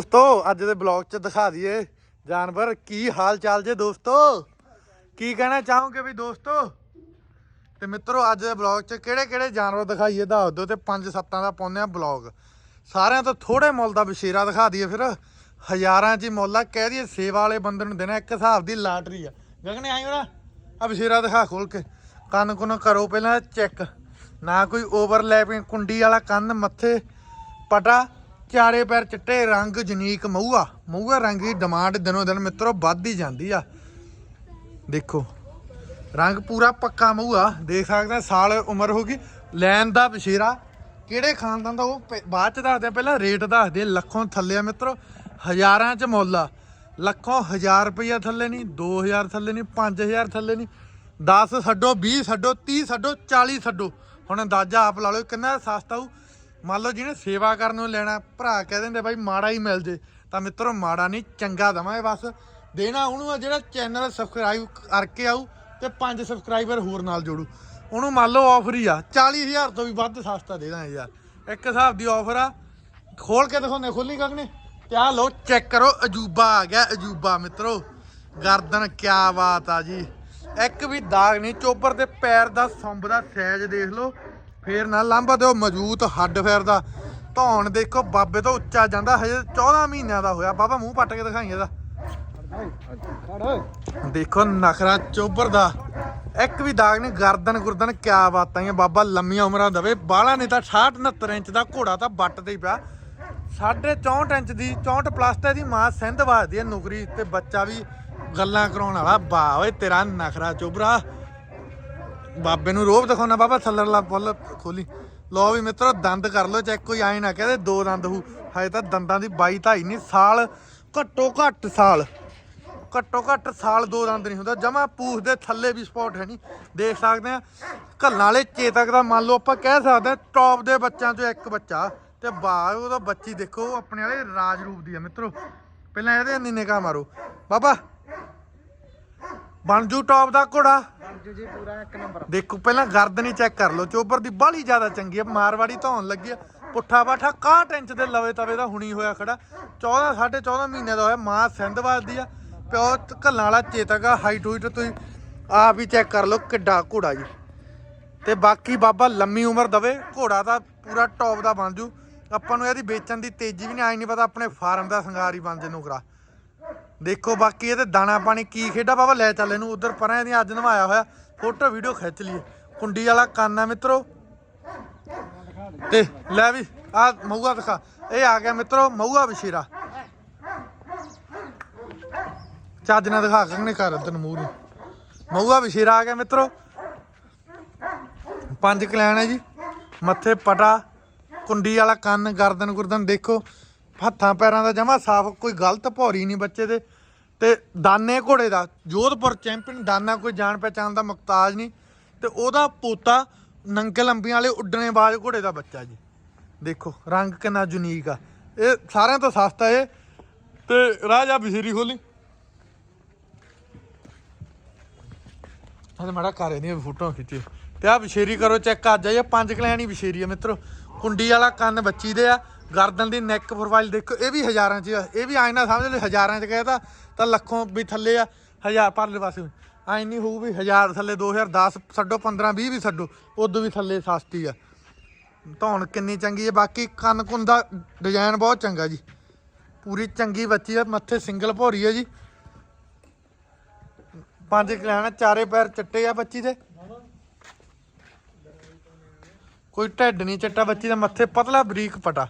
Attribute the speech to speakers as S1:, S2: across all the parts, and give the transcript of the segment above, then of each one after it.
S1: ਦੋਸਤੋ, ਅੱਜ ਦੇ ਬਲੌਗ 'ਚ ਦਿਖਾ ਦਈਏ ਜਾਨਵਰ ਕੀ ਹਾਲ ਚਾਲ ਜੇ ਦੋਸਤੋ। ਕੀ ਕਹਿਣਾ ਚਾਹੋਗੇ ਵੀ ਦੋਸਤੋ? ਤੇ ਮਿੱਤਰੋ, ਅੱਜ ਦੇ ਬਲੌਗ 'ਚ ਕਿਹੜੇ ਕਿਹੜੇ ਜਾਨਵਰ ਦਿਖਾਈਏ ਦੱਸ ਦਿਓ ਤੇ ਪੰਜ ਸੱਤਾਂ ਦਾ ਪਾਉਂਦੇ ਆ ਬਲੌਗ ਸਾਰਿਆਂ ਤੋਂ ਥੋੜੇ ਮੁੱਲ ਦਾ ਬਸ਼ੀਰਾ ਦਿਖਾ ਦਈਏ ਫਿਰ। ਹਜ਼ਾਰਾਂ 'ਚ ਹੀ ਮੁੱਲ ਆ, ਕਹਿ ਦਈਏ ਸੇਵਾ ਵਾਲੇ ਬੰਦੇ ਨੂੰ ਦੇਣਾ, ਇੱਕ ਹਿਸਾਬ ਦੀ ਲਾਟਰੀ ਆ। ਗਗਨੇ, ਆਈ ਹੋਣਾ? ਆ ਬਸ਼ੀਰਾ ਦਿਖਾ ਖੋਲ ਕੇ। ਕੰਨ ਕੁਨ ਕਰੋ ਪਹਿਲਾਂ ਚੈੱਕ ਨਾ ਕੋਈ ਓਵਰਲੈਪਿੰਗ ਕੁੰਡੀ ਵਾਲਾ ਕੰਨ, ਮੱਥੇ, ਪਟਾ। ਚਾਰੇ ਪੈਰ ਚਿੱਟੇ ਰੰਗ ਜਨੀਕ ਮਊਆ। ਮਊਆ ਰੰਗ ਦੀ ਡਿਮਾਂਡ ਦਿਨੋ ਦਿਨ ਮਿੱਤਰੋ ਵੱਧਦੀ ਜਾਂਦੀ ਆ। ਦੇਖੋ, ਰੰਗ ਪੂਰਾ ਪੱਕਾ ਮਊਆ। ਦੇਖ ਸਕਦੇ ਸਾਲ ਉਮਰ ਹੋ ਗਈ। ਲੈਣ ਦਾ ਬਸ਼ੀਰਾ ਕਿਹੜੇ ਖਾਨਦਾਨ ਦਾ ਉਹ ਬਾਅਦ ਚ ਦੱਸਦੇ ਪਹਿਲਾਂ ਰੇਟ ਦੱਸਦੇ ਲੱਖੋਂ ਥੱਲੇ ਆ ਮਿੱਤਰੋ, ਹਜ਼ਾਰਾਂ ਚ ਮੁੱਲ ਆ। ਲੱਖੋਂ 1000 ਰੁਪਈਆ ਥੱਲੇ ਨਹੀਂ 2000 ਥੱਲੇ ਨਹੀਂ 5000 ਥੱਲੇ ਨਹੀਂ। 10 ਛੱਡੋ 20 ਛੱਡੋ 30 ਛੱਡੋ 40 ਛੱਡੋ। ਹੁਣ ਅੰਦਾਜ਼ਾ ਆਪ ਲਾ ਲਓ, ਕਿੰਨਾ ਸਸਤਾ ਹੋਊ। ਮੰਨ ਲਓ ਜਿਹਨੇ ਸੇਵਾ ਕਰਨ ਨੂੰ ਲੈਣਾ, ਭਰਾ ਕਹਿ ਦਿੰਦੇ ਬਾਈ ਮਾੜਾ ਹੀ ਮਿਲ ਜੇ, ਤਾਂ ਮਿੱਤਰੋ ਮਾੜਾ ਨਹੀਂ, ਚੰਗਾ ਦਵਾਂਗੇ ਬਸ। ਦੇਣਾ ਉਹਨੂੰ ਆ ਜਿਹੜਾ ਚੈਨਲ ਸਬਸਕ੍ਰਾਈਬ ਕਰਕੇ ਆਊ ਤੇ ਪੰਜ ਸਬਸਕ੍ਰਾਈਬਰ ਹੋਰ ਨਾਲ ਜੋੜੂ। ਉਹਨੂੰ ਮੰਨ ਲਓ ਆਫਰ ਹੀ ਆ 40000 ਤੋਂ ਵੀ ਵੱਧ ਸਸਤਾ ਦੇ ਦਾਂਗੇ ਯਾਰ। ਇੱਕ ਹਿਸਾਬ ਦੀ ਆਫਰ ਆ। ਖੋਲ ਕੇ ਦਿਖਾਉਂਦੇ ਖੋਲੀ ਕੱਗਨੇ ਤੇ ਆਹ ਲਓ ਚੈੱਕ ਕਰੋ, ਅਜੂਬਾ ਆ ਗਿਆ, ਅਜੂਬਾ ਮਿੱਤਰੋ। ਗਰਦਨ, ਕਿਆ ਬਾਤ ਆ ਜੀ। ਇੱਕ ਵੀ ਦਾਗ ਨਹੀਂ, ਚੋਬਰ ਦੇ ਪੈਰ ਦਾ ਸੰਭ ਦਾ ਸਾਈਜ਼ ਦੇਖ ਲਓ। ਫੇਰ ਨਾ ਲਾਂਭਾ ਦਿਓ ਮਜ਼ਬੂਤ ਹੱਡ ਫੇਰ ਦਾ। ਧੌਣ ਦੇਖੋ ਬਾਬੇ ਤੋਂ ਉੱਚਾ ਜਾਂਦਾ, ਹਜੇ 14 ਮਹੀਨਿਆਂ ਦਾ ਹੋਇਆ। ਬਾਬਾ ਮੂੰਹ ਪੱਟ ਕੇ ਦਿਖਾਈ ਇਹਦਾ। ਦੇਖੋ ਨਖਰਾ ਚੋਬਰ ਦਾ। ਇੱਕ ਵੀ ਦਾਗ ਨਹੀਂ, ਗਰਦਨ ਗੁਰਦਨ ਕਿਆ ਬਾਤਾਂ ਹੀ ਬਾਬਾ ਲੰਮੀਆਂ ਉਮਰਾਂ ਦਵੇ। ਬਾਹਲਾ ਨਹੀਂ ਤਾਂ 68 69 ਇੰਚ ਦਾ ਘੋੜਾ ਤਾਂ ਬੱਟ ਤੇ ਹੀ ਪਿਆ। ਸਾਢੇ 64 ਇੰਚ ਦੀ 64 ਪਲੱਸ ਤੇ ਦੀ ਮਾਂ ਸਿੰਧ ਵਾਜਦੀ ਹੈ ਨੁਕਰੀ ਤੇ। ਬੱਚਾ ਵੀ ਗੱਲਾਂ ਕਰਾਉਣ ਵਾਲਾ। ਵਾਹ ਓਏ, ਤੇਰਾ ਨਖਰਾ ਚੋਬਰਾ। ਬਾਬੇ ਨੂੰ ਰੋਬ ਦਿਖਾਉਣਾ, ਬਾਬਾ ਥੱਲੜਲਾ ਫੁੱਲ ਖੋਲੀ। ਲਓ ਵੀ ਮਿੱਤਰੋ, ਦੰਦ ਕਰ ਲਓ ਚੈੱਕ ਕੋਈ ਆਏ ਨਾ ਕਹਦੇ ਦੋ ਦੰਦ ਹੂ ਹਜੇ ਤਾਂ ਦੰਦਾਂ ਦੀ ਬਾਈ ਧਾਈ ਨਹੀਂ, ਸਾਲ ਘੱਟੋ ਘੱਟ ਸਾਲ। ਘੱਟੋ ਘੱਟ ਸਾਲ ਦੋ ਦੰਦ ਨਹੀਂ ਹੁੰਦਾ। ਜਮਾ ਪੂਛ ਦੇ ਥੱਲੇ ਵੀ ਸਪੌਟ ਹੈ ਨਹੀਂ। ਦੇਖ ਸਕਦੇ ਆ, ਘੱਲਾਂ ਵਾਲੇ ਚੇਤਕ ਦਾ ਮੰਨ ਲਓ ਆਪਾਂ ਕਹਿ ਸਕਦੇ ਆ ਟੌਪ ਦੇ ਬੱਚਿਆਂ ਚੋਂ ਇੱਕ ਬੱਚਾ। ਤੇ ਬਾਅਦ ਉਹਦਾ ਬੱਚੀ ਦੇਖੋ, ਆਪਣੇ ਵਾਲੇ ਰਾਜ ਰੂਪ ਦੀ ਆ ਮਿੱਤਰੋ। ਪਹਿਲਾਂ ਇਹਦੇ ਅੰਨੀ ਨਿਗਾਹ ਮਾਰੋ। ਬਾਬਾ, ਬਣ ਜੂ ਟੌਪ ਦਾ ਘੋੜਾ।
S2: ਜੀ ਜੀ, ਪੂਰਾ ਇੱਕ ਨੰਬਰ।
S1: ਦੇਖੋ, ਪਹਿਲਾਂ ਗਰਦਨ ਹੀ ਚੈੱਕ ਕਰ ਲਓ ਚੋਬਰ ਦੀ ਬਾਹਲੀ ਜ਼ਿਆਦਾ ਚੰਗੀ ਆ, ਮਾਰਵਾੜੀ ਧੌਣ ਲੱਗੀ ਆ। ਪੁੱਠਾ ਬਾਠਾ 61 ਇੰਚ ਦੇ ਲਵੇ ਤਵੇ ਦਾ ਹੁਣੀ ਹੋਇਆ ਖੜਾ। 14 14.5 ਮਹੀਨੇ ਦਾ ਹੋਇਆ, ਮਾਂ ਸਿੰਧਵਾਲ ਦੀ ਆ। ਪਿਓ ਘੱਲਾਂ ਵਾਲਾ ਚੇਤਕ ਆ ਹਾਈਟ ਹੂਈਟ ਤੁਸੀਂ ਆਪ ਹੀ ਚੈੱਕ ਕਰ ਲਓ ਕਿੱਡਾ ਘੋੜਾ ਜੀ। ਤੇ ਬਾਕੀ ਬਾਬਾ ਲੰਮੀ ਉਮਰ ਦਵੇ, ਘੋੜਾ ਤਾਂ ਪੂਰਾ ਟੌਪ ਦਾ ਬਣ ਜੂ। ਆਪਾਂ ਨੂੰ ਇਹਦੀ ਵੇਚਣ ਦੀ ਤੇਜ਼ੀ ਵੀ ਨਹੀਂ ਆਈ ਨਹੀਂ ਪਤਾ ਆਪਣੇ ਫਾਰਮ ਦਾ ਸੰਗਾਰ ਹੀ ਬਣ ਜੇ ਨੁਕਰਾ। ਦੇਖੋ ਬਾਕੀ ਇਹਦੇ ਦਾਣਾ ਪਾਣੀ ਕੀ ਖੇਡਾ ਬਾਬਾ, ਲੈ ਚੱਲ ਇਹਨੂੰ ਉਧਰ ਪਰਾਂ ਇਹਦੀਆਂ ਅੱਜ ਨਵਾਇਆ ਹੋਇਆ, ਫੋਟੋ ਵੀਡੀਓ ਖਿੱਚ ਲਈਏ। ਕੁੰਡੀ ਵਾਲਾ ਕੰਨ ਮਿੱਤਰੋ। ਤੇ ਲੈ ਵੀ ਆ ਮਊਆ ਦਿਖਾ। ਇਹ ਆ ਗਿਆ ਮਿੱਤਰੋ, ਮਊਆ ਬਸ਼ੀਰਾ। ਚੱਜ ਨਾਲ ਦਿਖਾ ਕੰਨੇ ਕਰ ਤੈਨੂੰ ਮੂੰਹ ਨੂੰ। ਮਊਆ ਬਸ਼ੀਰਾ ਆ ਗਿਆ ਮਿੱਤਰੋ। ਪੰਜ ਕਲੈਣ ਹੈ ਜੀ। ਮੱਥੇ ਪਟਾ। ਕੁੰਡੀ ਵਾਲਾ ਕੰਨ ਗਰਦਨ ਗੁਰਦਨ ਦੇਖੋ। ਹੱਥਾਂ ਪੈਰਾਂ ਦਾ ਜਮਾ ਸਾਫ਼, ਕੋਈ ਗਲਤ ਭੌਰੀ ਨਹੀਂ ਬੱਚੇ ਦੇ। ਤੇ ਦਾਨੇ ਘੋੜੇ ਦਾ, ਜੋਧਪੁਰ ਚੈਂਪੀਅਨ ਦਾਨਾ ਕੋਈ ਜਾਣ ਪਹਿਚਾਣ ਦਾ ਮੁਕਤਾਜ ਨਹੀਂ। ਤੇ ਉਹਦਾ ਪੋਤਾ ਨੰਕੇ ਲੰਬੀਆਂ ਵਾਲੇ ਉੱਡਣੇ ਬਾਜ਼ ਘੋੜੇ ਦਾ ਬੱਚਾ ਜੀ। ਦੇਖੋ, ਰੰਗ ਕਿੰਨਾ ਯੂਨੀਕ ਆ। ਇਹ ਸਾਰਿਆਂ ਤੋਂ ਸਸਤਾ ਏ ਤੇ ਰਾਜਾ ਬਸ਼ੀਰੀ ਖੋਲੀ। ਅਰੇ ਮੜਾ ਘਰ ਇਹਦੀਆਂ ਫੋਟੋਆਂ ਖਿੱਚੀ ਤੇ ਆ ਬਸ਼ੇਰੀ ਕਰੋ ਚੈੱਕ, ਅੱਜ ਆਈ ਆ ਪੰਜ ਕਲੈਣੀ ਬਸ਼ੇਰੀ ਆ ਮਿੱਤਰੋ। ਕੁੰਡੀ ਵਾਲਾ ਕੰਨ ਬੱਚੀ ਦੇ ਆ। ਗਰਦਨ ਦੀ ਨੈਕ ਪ੍ਰੋਫਾਈਲ ਦੇਖੋ, ਇਹ ਵੀ ਹਜ਼ਾਰਾਂ 'ਚ ਆ, ਇਹ ਵੀ ਆਇਨਾ ਸਮਝ ਲਓ, ਹਜ਼ਾਰਾਂ 'ਚ ਕਹਿਤਾ ਤਾਂ ਲੱਖੋਂ ਵੀ ਥੱਲੇ ਆ, ਹਜ਼ਾਰ, ਪਰਲੇ ਪਾਸੇ ਆਈ ਨਹੀਂ ਹੋਊ ਵੀ ਹਜ਼ਾਰ ਥੱਲੇ 2010 ਛੱਡੋ 15 20 ਵੀ ਛੱਡੋ, ਉਦੋਂ ਵੀ ਥੱਲੇ ਸਸਤੀ ਆ। ਧੌਣ ਕਿੰਨੀ ਚੰਗੀ ਹੈ ਬਾਕੀ ਕੰਨ ਕੁੰਨ ਦਾ ਡਿਜ਼ਾਈਨ ਬਹੁਤ ਚੰਗਾ ਜੀ। ਪੂਰੀ ਚੰਗੀ ਬੱਚੀ ਆ, ਮੱਥੇ ਸਿੰਗਲ ਭੋਰੀ ਆ ਜੀ। ਪੰਜ ਕਲਿਆਣਾ ਚਾਰੇ ਪੈਰ ਚਿੱਟੇ ਆ ਬੱਚੀ ਦੇ। ਕੋਈ ਢੱਡ ਨਹੀਂ ਚੱਟਾ ਬੱਚੀ ਦਾ, ਮੱਥੇ ਪਤਲਾ ਬਰੀਕ ਪਟਾ।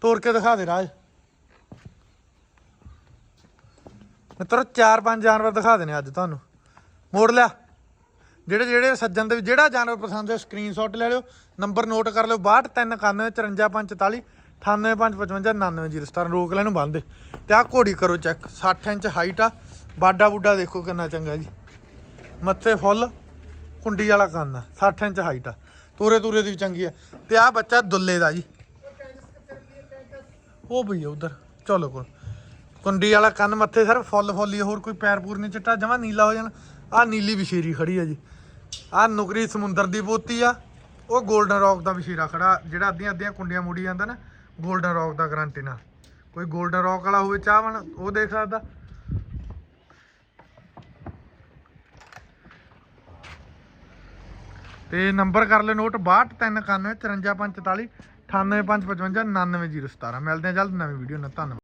S1: ਤੋੜ ਕੇ ਦਿਖਾ ਦੇ ਰਾਜ। ਮਿੱਤਰੋ, ਚਾਰ ਪੰਜ ਜਾਨਵਰ ਦਿਖਾ ਦੇਣੇ ਅੱਜ ਤੁਹਾਨੂੰ। ਮੋੜ ਲਿਆ। ਜਿਹੜੇ ਜਿਹੜੇ ਸੱਜਣ ਦੇ ਜਿਹੜਾ ਜਾਨਵਰ ਪਸੰਦ ਹੈ ਸਕਰੀਨਸ਼ਾਟ ਲੈ ਲਿਓ ਨੰਬਰ ਨੋਟ ਕਰ ਲਿਓ 6291 98555 ਰੋਕ ਲੈਨੂੰ ਬੰਦ ਤੇ ਆਹ ਘੋੜੀ ਕਰੋ ਚੈੱਕ 60 ਇੰਚ ਹਾਈਟ ਆ, ਬਾਡਾ ਬੁੱਡਾ ਦੇਖੋ ਕਿੰਨਾ ਚੰਗਾ ਜੀ। ਮੱਥੇ ਫੁੱਲ, ਕੁੰਡੀ ਵਾਲਾ ਕੰਨ ਆ 60 ਇੰਚ ਹਾਈਟ ਆ, ਤੋਰੇ ਤੂਰੇ ਦੀ ਵੀ ਚੰਗੀ ਆ। ਤੇ ਆਹ ਬੱਚਾ ਦੁੱਲੇ ਦਾ ਜੀ। ਉਹ ਪਈ ਆ ਉਧਰ, ਚਲੋ ਕੋਲ ਕੁੰਡੀ ਵਾਲਾ ਕੰਨ ਮੱਥੇ ਸਰ ਫੁੱਲ ਫੁੱਲੀ ਹੋਰ ਕੋਈ ਪੈਰ ਪੂਰ ਨਹੀਂ ਚਿੱਟਾ, ਜਮਾ ਨੀਲਾ ਹੋ ਜਾਣ। ਆ ਨੀਲੀ ਵਿਸ਼ੇਰੀ ਖੜੀ ਆ ਜੀ। ਆ ਨੁਕਰੀ ਸਮੁੰਦਰ ਦੀ ਪੋਤੀ ਆ, ਉਹ 골ਡਨ ਰੌਕ ਦਾ ਵਿਸ਼ੇਰਾ ਖੜਾ, ਜਿਹੜਾ ਅੱਧੀਆਂ ਅੱਧੀਆਂ ਕੁੰਡੀਆਂ ਮੁੜੀ ਜਾਂਦਾ ਨਾ 골ਡਨ ਰੌਕ ਦਾ ਗਰੰਟੀ ਨਾਲ। ਕੋਈ 골ਡਨ ਰੌਕ ਵਾਲਾ ਹੋਵੇ ਚਾਹਵਣ ਉਹ ਦੇਖ ਸਕਦਾ। ਤੇ ਨੰਬਰ ਕਰ ਲੈ ਨੋਟ 6239 5445 544 98555 99017 ਮਿਲਦੇ ਆ ਜਲਦ ਨਵੀਂ ਵੀਡੀਓ ਨਾਲ। ਧੰਨਵਾਦ।